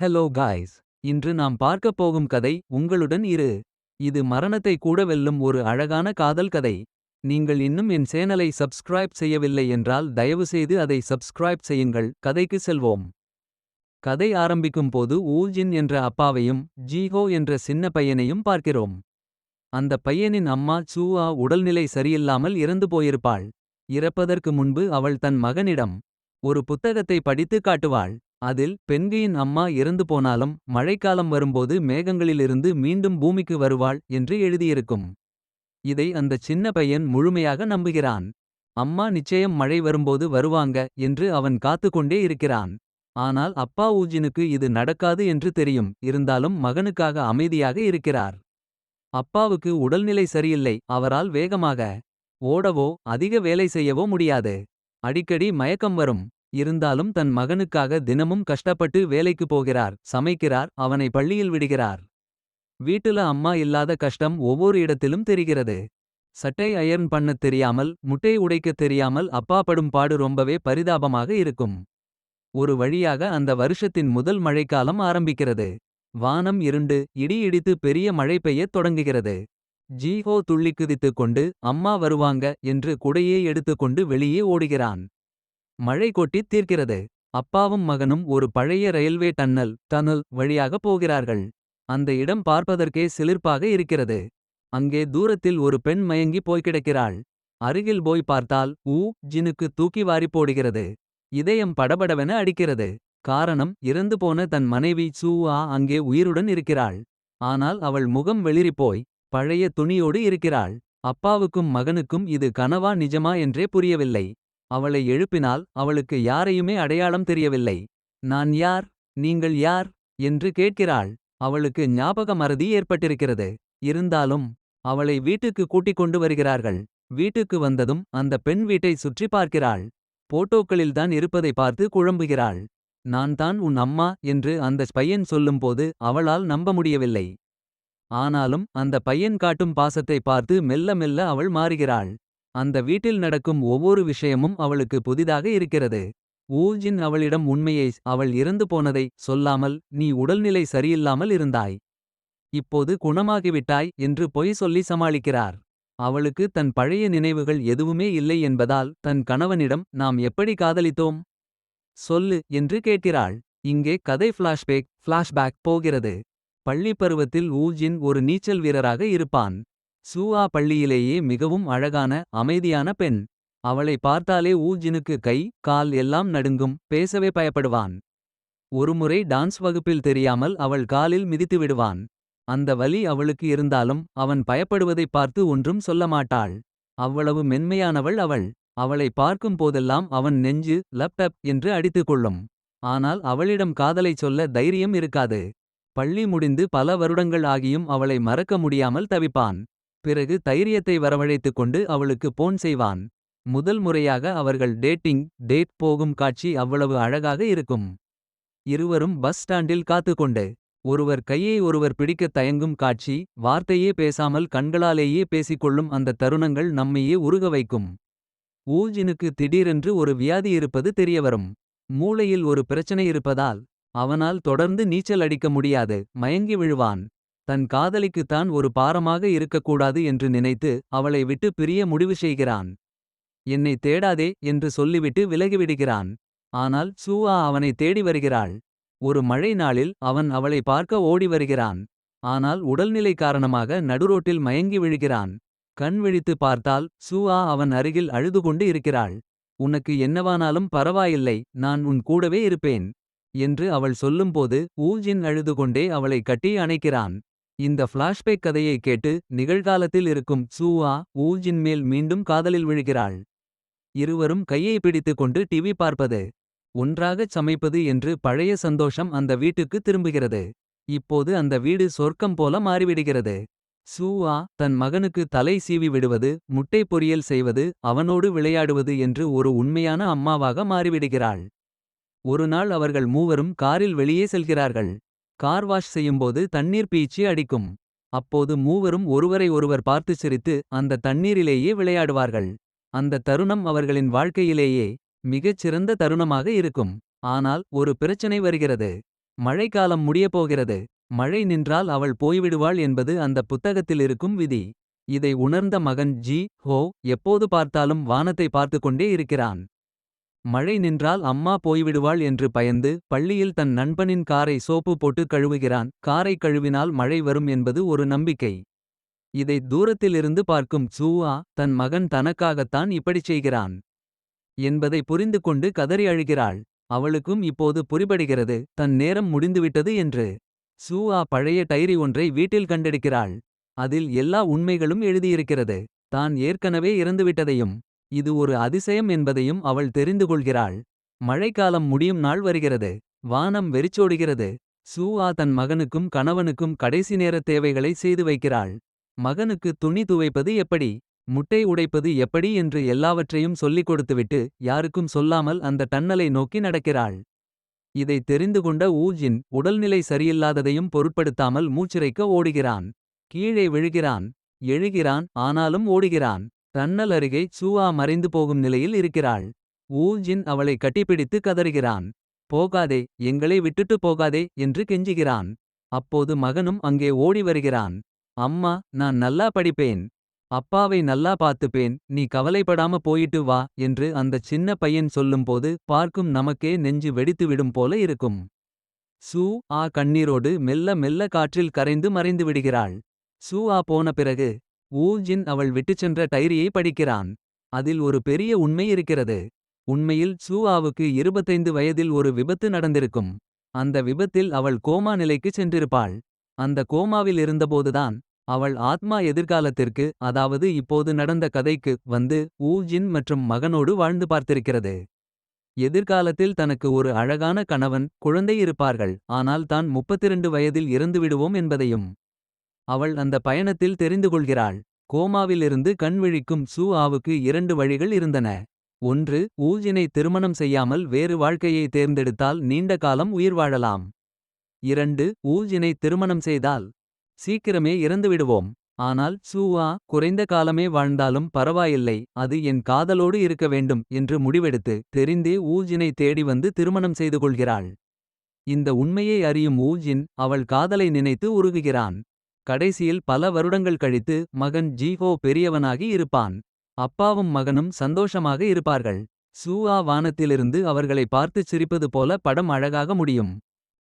Hello guys இன்று நாம் பார்க்கப் போகும் கதை உங்களுடன் இரு. இது மரணத்தை கூட வெல்லும் ஒரு அழகான காதல் கதை. நீங்கள் இன்னும் என் சேனலை சப்ஸ்கிரைப் செய்யவில்லை என்றால் தயவுசெய்து அதை சப்ஸ்கிரைப் செய்யுங்கள். கதைக்கு செல்வோம். கதை ஆரம்பிக்கும் போது ஊல்ஜின் என்ற அப்பாவையும். ஜீஹோ என்ற சின்ன பையனையும் பார்க்கிறோம். அந்த பையனின் அம்மா சூஆ உடல்நிலை சரியில்லாமல் இறந்து போயிருப்பாள். இறப்பதற்கு முன்பு அவள் தன் மகனிடம். ஒரு புத்தகத்தை படித்து காட்டுவாள். அதில் பெண்கையின் அம்மா இறந்து போனாலும் மழைக்காலம் வரும்போது மேகங்களிலிருந்து மீண்டும் பூமிக்கு வருவாள் என்று எழுதியிருக்கும். இதை அந்தச் சின்ன பையன் முழுமையாக நம்புகிறான். அம்மா நிச்சயம் மழை வரும்போது வருவாங்க என்று அவன் காத்துக்கொண்டே இருக்கிறான். ஆனால் அப்பா ஊஜினுக்கு இது நடக்காது என்று தெரியும். இருந்தாலும் மகனுக்காக அமைதியாக இருக்கிறார். அப்பாவுக்கு உடல்நிலை சரியில்லை அவரால் வேகமாக. ஓடவோ அதிக வேலை செய்யவோ முடியாது. அடிக்கடி மயக்கம் வரும். இருந்தாலும் தன் மகனுக்காக தினமும் கஷ்டப்பட்டு வேலைக்கு போகிறார். சமைக்கிறார் அவனை பள்ளியில் விடுகிறார். வீட்டுல அம்மா இல்லாத கஷ்டம் ஒவ்வொரு இடத்திலும் தெரிகிறது. சட்டை அயர்ன் பண்ணத் தெரியாமல் முட்டை உடைக்கத் தெரியாமல் அப்பா படும் பாடு ரொம்பவே பரிதாபமாக இருக்கும். ஒரு வழியாக அந்த வருஷத்தின் முதல் மழைக்காலம் ஆரம்பிக்கிறது. வானம் இருண்டு இடி இடித்து பெரிய மழை பெய்யத் தொடங்குகிறது. ஜீஹோ துள்ளிக் குதித்துக் கொண்டு அம்மா வருவாங்க என்று குடையே எடுத்துக்கொண்டு வெளியே ஓடுகிறான். மழை கொட்டித் தீர்க்கிறது. அப்பாவும் மகனும் ஒரு பழைய ரயில்வே டன்னல் டனல் வழியாக போகிறார்கள். அந்த இடம் பார்ப்பதற்கே சிலிர்ப்பாக இருக்கிறது. அங்கே தூரத்தில் ஒரு பெண் மயங்கி போய்கிடக்கிறாள் அருகில் போய் பார்த்தால் ஊ ஜினுக்கு தூக்கி வாரிப் போடுகிறது. இதயம் படபடவென அடிக்கிறது. காரணம் இறந்து போன தன் மனைவி சூ ஆ அங்கே உயிருடன் இருக்கிறாள். ஆனால் அவள் முகம் வெளிறிப்போய் பழைய துணியோடு இருக்கிறாள். அப்பாவுக்கும் மகனுக்கும் இது கனவா நிஜமா என்றே புரியவில்லை. அவளை எழுப்பினால் அவளுக்கு யாரையுமே அடையாளம் தெரியவில்லை. நான் யார் நீங்கள் யார் என்று கேட்கிறாள். அவளுக்கு ஞாபக மறதி ஏற்பட்டிருக்கிறது. இருந்தாலும் அவளை வீட்டுக்கு கூட்டிக் கொண்டு வருகிறார்கள். வீட்டுக்கு வந்ததும் அந்த பெண் வீட்டை சுற்றி பார்க்கிறாள். போட்டோக்களில்தான் இருப்பதை பார்த்து குழம்புகிறாள். நான் தான் உன் அம்மா என்று அந்த பையன் சொல்லும்போது அவளால் நம்ப முடியவில்லை. ஆனாலும் அந்த பையன் காட்டும் பாசத்தை பார்த்து மெல்ல மெல்ல அவள் மாறுகிறாள். அந்த வீட்டில் நடக்கும் ஒவ்வொரு விஷயமும் அவளுக்கு புதிதாக இருக்கிறது. ஊஜின் அவளிடம் உண்மையை அவள் இறந்து போனதை சொல்லாமல் நீ உடல்நிலை சரியில்லாமல் இருந்தாய். இப்போது குணமாகிவிட்டாய் என்று பொய் சொல்லி சமாளிக்கிறார். அவளுக்கு தன் பழைய நினைவுகள் எதுவுமே இல்லை என்பதால் தன் கணவனிடம் நாம் எப்படி காதலித்தோம். சொல்லு என்று கேட்கிறாள். இங்கே கதை ஃப்ளாஷ்பேக் ஃப்ளாஷ்பேக் போகிறது. பள்ளிப் பருவத்தில் ஊஜின் ஒரு நீச்சல் வீரராக இருப்பான். சூஆ பள்ளியிலேயே மிகவும் அழகான அமைதியான பெண். அவளை பார்த்தாலே ஊஜினுக்கு கை கால் எல்லாம் நடுங்கும் பேசவே பயப்படுவான். ஒருமுறை டான்ஸ் வகுப்பில் தெரியாமல் அவள் காலில் மிதித்து விடுவான். அந்த வலி அவளுக்கு இருந்தாலும் அவன் பயப்படுவதைப் பார்த்து ஒன்றும் சொல்ல மாட்டாள். அவ்வளவு மென்மையானவள் அவள். அவளை பார்க்கும் போதெல்லாம் அவன் நெஞ்சு லப்டப் என்று அடித்துக் கொள்ளும். ஆனால் அவளிடம் காதலைச் சொல்ல தைரியம் இருக்காது. பள்ளி முடிந்து பல வருடங்கள் ஆகியும் அவளை மறக்க முடியாமல் தவிப்பான். பிறகு தைரியத்தை வரவழைத்துக் கொண்டு அவளுக்கு போன் செய்வான். முதல் முறையாக அவர்கள் டேட்டிங் டேட் போகும் காட்சி அவ்வளவு அழகாக இருக்கும். இருவரும் பஸ் ஸ்டாண்டில் காத்துக்கொண்டு. ஒருவர் கையை ஒருவர் பிடிக்கத் தயங்கும் காட்சி. வார்த்தையே பேசாமல் கண்களாலேயே பேசிக்கொள்ளும் அந்த தருணங்கள் நம்மையே உருக வைக்கும். ஊஜினுக்கு திடீரென்று ஒரு வியாதி இருப்பது தெரியவரும். மூளையில் ஒரு பிரச்சனை இருப்பதால். அவனால் தொடர்ந்து நீச்சல் அடிக்க முடியாது மயங்கி விழுவான். தன் காதலிக்குத்தான் ஒரு பாரமாக இருக்கக்கூடாது என்று நினைத்து. அவளை விட்டு பிரிய முடிவு செய்கிறான். என்னை தேடாதே என்று சொல்லிவிட்டு விலகிவிடுகிறான். ஆனால் சூஆ அவனை தேடி வருகிறாள். ஒரு மழை நாளில் அவன் அவளை பார்க்க ஓடி வருகிறான். ஆனால் உடல்நிலை காரணமாக நடுரோட்டில் மயங்கி விழுகிறான். கண் விழித்து பார்த்தால் சூஆ அவன் அருகில் அழுது கொண்டு இருக்கிறாள். உனக்கு என்னவானாலும் பரவாயில்லை நான் உன் கூடவே இருப்பேன். என்று அவள் சொல்லும்போது ஊஜின் அழுதுகொண்டே அவளை கட்டி அணைக்கிறான். இந்த ஃப்ளாஷ்பேக் கதையை கேட்டு நிகழ்காலத்தில் இருக்கும் சூவா ஊஜின் மேல் மீண்டும் காதலில் விழுகிறாள். இருவரும் கையை பிடித்துக் கொண்டு டிவி பார்ப்பது. ஒன்றாகச் சமைப்பது என்று பழைய சந்தோஷம் அந்த வீட்டுக்கு திரும்புகிறது. இப்போது அந்த வீடு சொர்க்கம் போல மாறிவிடுகிறது. சூவா தன் மகனுக்கு தலை சீவி விடுவது முட்டை பொரியல் செய்வது அவனோடு விளையாடுவது என்று ஒரு உண்மையான அம்மாவாக மாறிவிடுகிறாள். ஒருநாள் அவர்கள் மூவரும் காரில் வெளியே செல்கிறார்கள். கார் வாஷ் செய்யும்போது தண்ணீர் பீச்சி அடிக்கும். அப்போது மூவரும் ஒருவரை ஒருவர் பார்த்து சிரித்து அந்த தண்ணீரிலேயே விளையாடுவார்கள். அந்த தருணம் அவர்களின் வாழ்க்கையிலேயே மிகச் சிறந்த தருணமாக இருக்கும். ஆனால் ஒரு பிரச்சனை வருகிறது. மழைக்காலம் முடியப்போகிறது மழை நின்றால் அவள் போய்விடுவாள் என்பது அந்த புத்தகத்தில் இருக்கும் விதி. இதை உணர்ந்த மகன் ஜி ஹோ எப்போது பார்த்தாலும் வானத்தை பார்த்துக் கொண்டே இருக்கிறான். மழை நின்றால் அம்மா போய்விடுவாள் என்று பயந்து பள்ளியில் தன் நண்பனின் காரை சோப்பு போட்டு கழுவுகிறான். காரை கழுவினால் மழை வரும் என்பது ஒரு நம்பிக்கை. இதை தூரத்திலிருந்து பார்க்கும் சூஆ தன் மகன் தனக்காகத்தான் இப்படிச் செய்கிறான். என்பதை புரிந்து கொண்டு கதறி அழுகிறாள். அவளுக்கும் இப்போது புரிபடுகிறது தன் நேரம் முடிந்துவிட்டது என்று. சூஆ பழைய டைரி ஒன்றை வீட்டில் கண்டெடுக்கிறாள். அதில் எல்லா உண்மைகளும் எழுதியிருக்கிறது. தான் ஏற்கனவே இறந்துவிட்டதையும். இது ஒரு அதிசயம் என்பதையும் அவள் தெரிந்து கொள்கிறாள். மழைக்காலம் முடியும் நாள் வருகிறது. வானம் வெறிச்சோடுகிறது. சூஆ தன் மகனுக்கும் கணவனுக்கும் கடைசி நேரத் தேவைகளை செய்து வைக்கிறாள். மகனுக்கு துணி துவைப்பது எப்படி. முட்டை உடைப்பது எப்படி என்று எல்லாவற்றையும் சொல்லிக் கொடுத்துவிட்டு. யாருக்கும் சொல்லாமல் அந்த டன்னலை நோக்கி நடக்கிறாள். இதை தெரிந்து கொண்ட ஊஜின் உடல்நிலை சரியில்லாததையும் பொருட்படுத்தாமல் மூச்சிறைக்க ஓடுகிறான். கீழே விழுகிறான். எழுகிறான் ஆனாலும் ஓடுகிறான். டன்னல் அருகே சூவா மறைந்து போகும் நிலையில் இருக்கிறாள். ஊஜின் அவளை கட்டிப்பிடித்து கதறுகிறான். போகாதே எங்களை விட்டுட்டு போகாதே என்று கெஞ்சுகிறான். அப்போது மகனும் அங்கே ஓடி வருகிறான். அம்மா நான் நல்லா படிப்பேன். அப்பாவை நல்லா பார்த்துப்பேன் நீ கவலைப்படாம போயிட்டு வா என்று அந்தச் சின்ன பையன் சொல்லும்போது பார்க்கும் நமக்கே நெஞ்சு வெடித்துவிடும் போல இருக்கும். சூ ஆ கண்ணீரோடு மெல்ல மெல்ல காற்றில் கரைந்து மறைந்து விடுகிறாள். சூ ஆ போன பிறகு ஊஜின் அவள் விட்டுச்சென்ற டைரியை படிக்கிறான். அதில் ஒரு பெரிய உண்மை இருக்கிறது. உண்மையில் சூவாவுக்கு இருபத்தைந்து வயதில் ஒரு விபத்து நடந்திருக்கும். அந்த விபத்தில் அவள் கோமா நிலைக்குச் சென்றிருப்பாள். அந்த கோமாவில் இருந்தபோதுதான். அவள் ஆத்மா எதிர்காலத்திற்கு அதாவது இப்போது நடந்த கதைக்கு வந்து ஊஜின் மற்றும் மகனோடு வாழ்ந்து பார்த்திருக்கிறது. எதிர்காலத்தில் தனக்கு ஒரு அழகான கணவன் குழந்தை இருப்பார்கள். ஆனால் தான் 32 வயதில் இறந்துவிடுவோம் என்பதையும். அவள் அந்த பயணத்தில் தெரிந்து கொள்கிறாள். கோமாவிலிருந்து கண் விழிக்கும் சூ ஆவுக்கு இரண்டு வழிகள் இருந்தன. ஒன்று ஊஜினை திருமணம் செய்யாமல் வேறு வாழ்க்கையை தேர்ந்தெடுத்தால் நீண்ட காலம் உயிர் வாழலாம். இரண்டு ஊஜினை திருமணம் செய்தால் சீக்கிரமே இறந்துவிடுவோம். ஆனால் சூவா குறைந்த காலமே வாழ்ந்தாலும் பரவாயில்லை அது என் காதலோடு இருக்க வேண்டும் என்று முடிவெடுத்து தெரிந்தே ஊஜினை தேடி வந்து திருமணம் செய்து கொள்கிறாள். இந்த உண்மையை அறியும் ஊஜின் அவள் காதலை நினைத்து உருகுகிறான். கடைசியில் பல வருடங்கள் கழித்து மகன் ஜீஹோ பெரியவனாகி இருப்பான். அப்பாவும் மகனும் சந்தோஷமாக இருப்பார்கள். சூஆ வானத்திலிருந்து அவர்களை பார்த்துச் சிரிப்பது போல படம் அழகாக முடியும்.